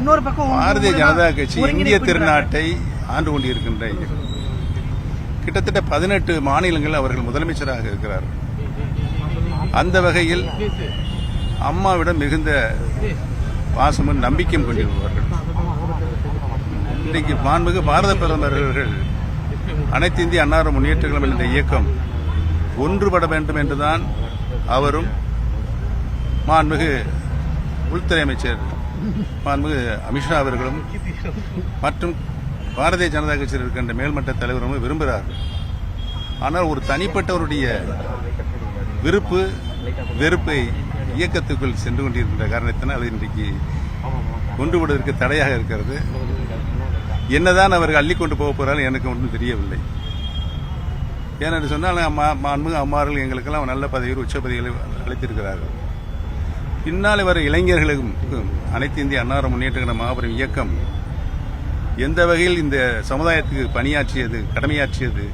இன்னொரு பக்கம் பாரதிய ஜனதா கட்சி இந்திய திருநாட்டை ஆண்டு கொண்டிருக்கின்ற. கிட்டத்தட்ட பதினெட்டு மாநிலங்கள் அவர்கள் முதலமைச்சராக இருக்கிறார் அந்த வகையில் அம்மாவிடம் மிகுந்த பாசமும் நம்பிக்கையும் கொண்டிருப்பவர்கள் இன்றைக்கு மாண்புமிகு பாரத பிரதமர் அவர்கள் அனைத்து இந்திய அன்னார முன்னேற்ற கழகம் என்ற இயக்கம் ஒன்றுபட வேண்டும் என்றுதான் அவரும் மாண்புமிகு உள்துறை அமைச்சர் மாண்புமிகு அமித்ஷா அவர்களும் மற்றும் பாரதிய ஜனதா கட்சியில் இருக்கின்ற மேல்மட்ட தலைவரும் விரும்புகிறார்கள். ஆனால் ஒரு தனிப்பட்டவருடைய விருப்பு வெறுப்பை இயக்கத்துக்குள் சென்று கொண்டிருக்கின்ற காரணத்தினால் அது இன்றைக்கு விடுவதற்கு தடையாக இருக்கிறது. என்னதான் அவர்கள் அள்ளிக்கொண்டு போக போகிறாலும் எனக்கு ஒன்றும் தெரியவில்லை. ஏனென்று சொன்னால் அம்மா- மாண்புமிகு அம்மார்கள் எங்களுக்கெல்லாம் நல்ல பதவியில் உச்ச பதவிகளை அளித்திருக்கிறார்கள். பின்னால் வர இளைஞர்களுக்கும் அனைத்து இந்திய அன்னார முன்னேற்ற மாபெரும் இயக்கம் எந்த வகையில் இந்த சமுதாயத்துக்கு பணியாற்றியது கடமையாற்றியது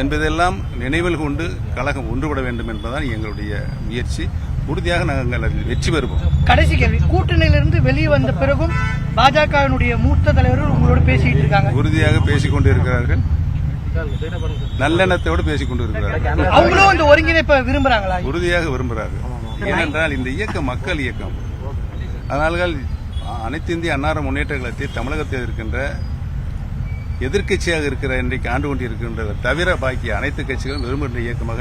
என்பதெல்லாம் நினைவில் கொண்டு கழகம் ஒன்றுபட வேண்டும் என்பதுதான் எங்களுடைய முயற்சி. உறுதியாக நாங்கள் அதில் வெற்றி பெறுவோம். கடைசி கேள்வி. கூட்டணியிலிருந்து வெளியே வந்த பிறகும் பாஜகவினுடைய மூத்த தலைவர்கள் உங்களோட பேசிட்டு இருக்காங்க. உறுதியாக பேசிக் கொண்டிருக்கிறார்கள் நல்லெண்ணத்தோடு பேசிக் கொண்டிருக்கிறார்கள் அவங்களும் இந்த ஒருங்கிணைப்பை விரும்புறாங்களா? உறுதியாக விரும்புகிறார்கள். ஏனென்றால் இந்த இயக்கம் மக்கள் இயக்கம். அதனால்கள் அனைத்து இந்திய அன்னார முன்னேற்ற கழகத்தில் தமிழகத்தில் இருக்கின்ற எதிர்க்கட்சியாக இருக்கிற இன்றைக்கு ஆண்டு கொண்டிருக்கின்ற தவிர பாக்கி அனைத்து கட்சிகளும் விரும்புகின்ற இயக்கமாக